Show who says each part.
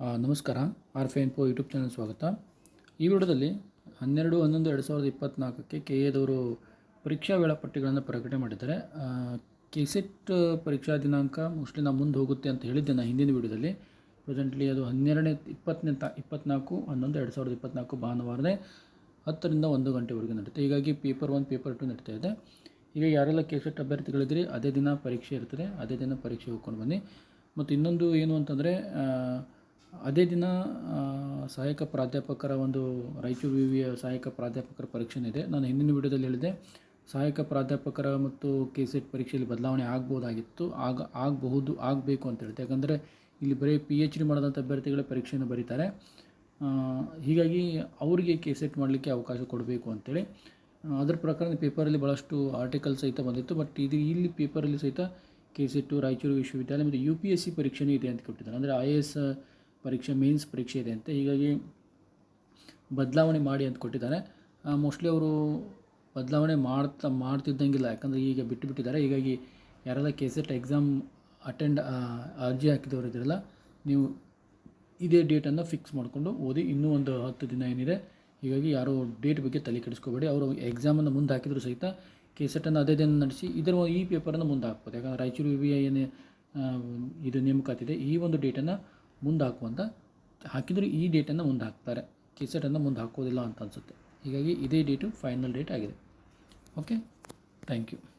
Speaker 1: ನಮಸ್ಕಾರ. ಆರ್ ಫೆ ಪೋ ಯೂಟ್ಯೂಬ್ ಚಾನಲ್ ಸ್ವಾಗತ. ಈ ವಿಡಿಯೋದಲ್ಲಿ ಹನ್ನೆರಡು, ಹನ್ನೊಂದು, ಎರಡು ಸಾವಿರದ ಇಪ್ಪತ್ತ್ನಾಲ್ಕಕ್ಕೆ ಕೆ ಎದವರು ಪರೀಕ್ಷಾ ವೇಳಾಪಟ್ಟಿಗಳನ್ನು ಪ್ರಕಟಣೆ ಮಾಡಿದ್ದಾರೆ. ಕೆಸೆಟ್ ಪರೀಕ್ಷಾ ದಿನಾಂಕ ಮೋಸ್ಟ್ಲಿ ನಾವು ಮುಂದೆ ಹೋಗುತ್ತೆ ಅಂತ ಹೇಳಿದ್ದೆ ನಾನು ಹಿಂದಿನ ವಿಡಿಯೋದಲ್ಲಿ. ಪ್ರೆಸೆಂಟ್ಲಿ ಅದು ಹನ್ನೆರಡನೇ, ಇಪ್ಪತ್ತನೇ ತಾ ಇಪ್ಪತ್ತ್ನಾಲ್ಕು ಹನ್ನೊಂದು, ಎರಡು ಸಾವಿರದ ಇಪ್ಪತ್ತ್ನಾಲ್ಕು ಭಾನುವಾರನೇ ಹತ್ತರಿಂದ ಒಂದು ಗಂಟೆವರೆಗೆ ನಡೀತೆ ಹೀಗಾಗಿ ಪೇಪರ್ ಒನ್ ಪೇಪರ್ ಟು ನಡೀತಾ ಇದೆ. ಈಗ ಯಾರೆಲ್ಲ ಕೆಸೆಟ್ ಅಭ್ಯರ್ಥಿಗಳಿದ್ದೀರಿ, ಅದೇ ದಿನ ಪರೀಕ್ಷೆ ಇರ್ತದೆ. ಅದೇ ದಿನ ಪರೀಕ್ಷೆ ಹೋಗ್ಕೊಂಡು ಬನ್ನಿ. ಮತ್ತು ಇನ್ನೊಂದು ಏನು ಅಂತಂದರೆ ಅದೇ ದಿನ ಸಹಾಯಕ ಪ್ರಾಧ್ಯಾಪಕರ ಒಂದು ರಾಯಚೂರು ವಿ ವಿಯ ಸಹಾಯಕ ಪ್ರಾಧ್ಯಾಪಕರ ಪರೀಕ್ಷೆ ಇದೆ. ನಾನು ಹಿಂದಿನ ವಿಡಿಯೋದಲ್ಲಿ ಹೇಳಿದೆ ಸಹಾಯಕ ಪ್ರಾಧ್ಯಾಪಕರ ಮತ್ತು ಕೆ ಸೆಟ್ ಪರೀಕ್ಷೆಯಲ್ಲಿ ಬದಲಾವಣೆ ಆಗ್ಬೋದಾಗಿತ್ತು, ಆಗ ಆಗಬಹುದು, ಆಗಬೇಕು ಅಂತ ಹೇಳಿದೆ ಯಾಕಂದರೆ ಇಲ್ಲಿ ಬರೀ ಪಿ ಎಚ್ ಡಿ ಮಾಡಿದಂಥ ಅಭ್ಯರ್ಥಿಗಳೇ ಪರೀಕ್ಷೆಯನ್ನು ಬರೀತಾರೆ. ಹೀಗಾಗಿ ಅವರಿಗೆ ಕೆ ಸೆಟ್ ಮಾಡಲಿಕ್ಕೆ ಅವಕಾಶ ಕೊಡಬೇಕು ಅಂತೇಳಿ. ಅದರ ಪ್ರಕಾರ ಪೇಪರಲ್ಲಿ ಭಾಳಷ್ಟು ಆರ್ಟಿಕಲ್ ಸಹಿತ ಬಂದಿತ್ತು ಬಟ್ ಇದು ಇಲ್ಲಿ ಪೇಪರಲ್ಲಿ ಸಹಿತ ಕೆ ಸೆಟ್ಟು ರಾಯಚೂರು ವಿಶ್ವವಿದ್ಯಾಲಯ ಮತ್ತು ಯು ಪಿ ಎಸ್ ಸಿ ಪರೀಕ್ಷೆನೂ ಇದೆ ಅಂತ ಕೊಟ್ಟಿದ್ದಾರೆ. ಅಂದರೆ ಐ ಎ ಎಸ್ ಪರೀಕ್ಷೆ ಮೇನ್ಸ್ ಪರೀಕ್ಷೆ ಇದೆ ಅಂತ. ಹೀಗಾಗಿ ಬದಲಾವಣೆ ಮಾಡಿ ಅಂತ ಕೊಟ್ಟಿದ್ದಾರೆ. ಮೋಸ್ಟ್ಲಿ ಅವರು ಬದಲಾವಣೆ ಮಾಡ್ತಾ, ಮಾಡ್ತಿದ್ದಂಗಿಲ್ಲ. ಯಾಕಂದರೆ ಈಗ ಬಿಟ್ಟು ಬಿಟ್ಟಿದ್ದಾರೆ ಹೀಗಾಗಿ ಯಾರೆಲ್ಲ ಕೆ ಸೆಟ್ ಎಕ್ಸಾಮ್ ಅಟೆಂಡ್ ಅರ್ಜಿ ಹಾಕಿದವರು ಇದ್ದೀರಲ್ಲ ನೀವು ಇದೇ ಡೇಟನ್ನು ಫಿಕ್ಸ್ ಮಾಡಿಕೊಂಡು ಓದಿ ಇನ್ನೂ ಒಂದು ಹತ್ತು ದಿನ ಏನಿದೆ, ಹೀಗಾಗಿ ಯಾರು ಡೇಟ್ ಬಗ್ಗೆ ತಲೆ ಕೆಡಿಸ್ಕೋಬೇಡಿ. ಅವರು ಎಕ್ಸಾಮನ್ನು ಮುಂದೆ ಹಾಕಿದ್ರು ಸಹಿತ ಕೆ ಸೆಟನ್ನು ಅದೇ ದಿನ ನಡೆಸಿ ಇದರ ಈ ಪೇಪರನ್ನು ಮುಂದೆ ಹಾಕ್ಬೋದು. ಯಾಕಂದರೆ ರಾಯಚೂರು ವಿ ಐ ಏನೇ ಇದು ನೇಮಕಾತಿದೆ, ಈ ಒಂದು ಡೇಟನ್ನು ಮುಂದೆ ಹಾಕುವಂಥ ಹಾಕಿದರೆ ಈ ಡೇಟನ್ನು ಮುಂದೆ ಹಾಕ್ತಾರೆ ಕೆಸೆಟನ್ನು ಮುಂದೆ ಹಾಕೋದಿಲ್ಲ ಅಂತ ಅನಿಸುತ್ತೆ. ಹೀಗಾಗಿ ಇದೇ ಡೇಟು ಫೈನಲ್ ಡೇಟ್ ಆಗಿದೆ. Okay thank you